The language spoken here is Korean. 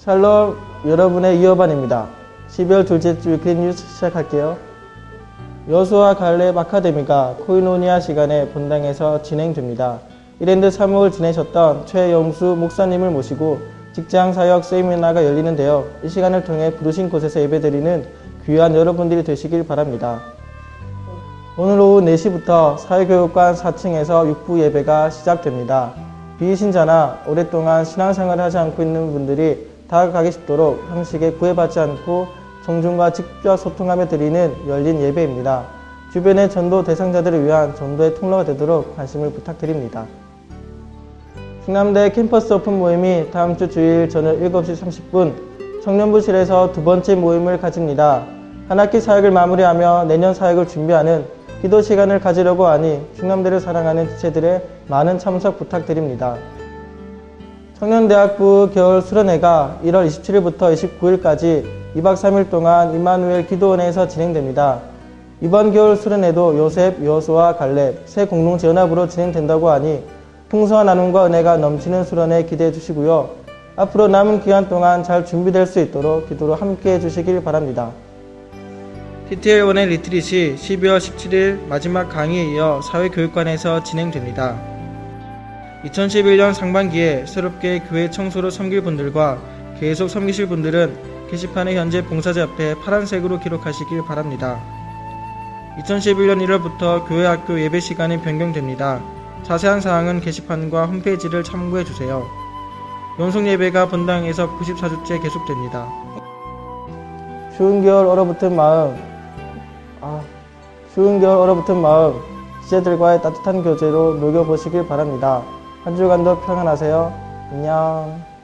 샬롬 여러분의 이어반입니다. 12월 둘째 주 위클리 뉴스 시작할게요. 여수와 갈렙 아카데미가 코이노니아 시간에 본당에서 진행됩니다. 이랜드 사목을 지내셨던 최영수 목사님을 모시고 직장 사역 세미나가 열리는데요. 이 시간을 통해 부르신 곳에서 예배드리는 귀한 여러분들이 되시길 바랍니다. 오늘 오후 4시부터 사회교육관 4층에서 육부 예배가 시작됩니다. 비신자나 오랫동안 신앙생활을 하지 않고 있는 분들이 다가가기 쉽도록 형식에 구애받지 않고 청중과 직접 소통하며 드리는 열린 예배입니다. 주변의 전도 대상자들을 위한 전도의 통로가 되도록 관심을 부탁드립니다. 충남대 캠퍼스 오픈 모임이 다음 주 주일 저녁 7시 30분 청년부실에서 두 번째 모임을 가집니다. 한 학기 사역을 마무리하며 내년 사역을 준비하는 기도 시간을 가지려고 하니 충남대를 사랑하는 지체들의 많은 참석 부탁드립니다. 청년대학부 겨울 수련회가 1월 27일부터 29일까지 2박 3일 동안 이마누엘 기도원에서 진행됩니다. 이번 겨울 수련회도 요셉, 여호수와 갈렙 새 공동체 연합으로 진행된다고 하니 풍성한 나눔과 은혜가 넘치는 수련회 기대해 주시고요. 앞으로 남은 기간 동안 잘 준비될 수 있도록 기도로 함께 해 주시길 바랍니다. TTL1의 리트릿이 12월 17일 마지막 강의에 이어 사회교육관에서 진행됩니다. 2011년 상반기에 새롭게 교회 청소로 섬길 분들과 계속 섬기실 분들은 게시판에 현재 봉사자 앞에 파란색으로 기록하시길 바랍니다. 2011년 1월부터 교회 학교 예배 시간이 변경됩니다. 자세한 사항은 게시판과 홈페이지를 참고해 주세요. 연속 예배가 본당에서 94주째 계속됩니다. 추운 겨울 얼어붙은 마음, 아, 추운 겨울 얼어붙은 마음, 지체들과의 따뜻한 교제로 녹여보시길 바랍니다. 한 주간도 평안하세요. 안녕.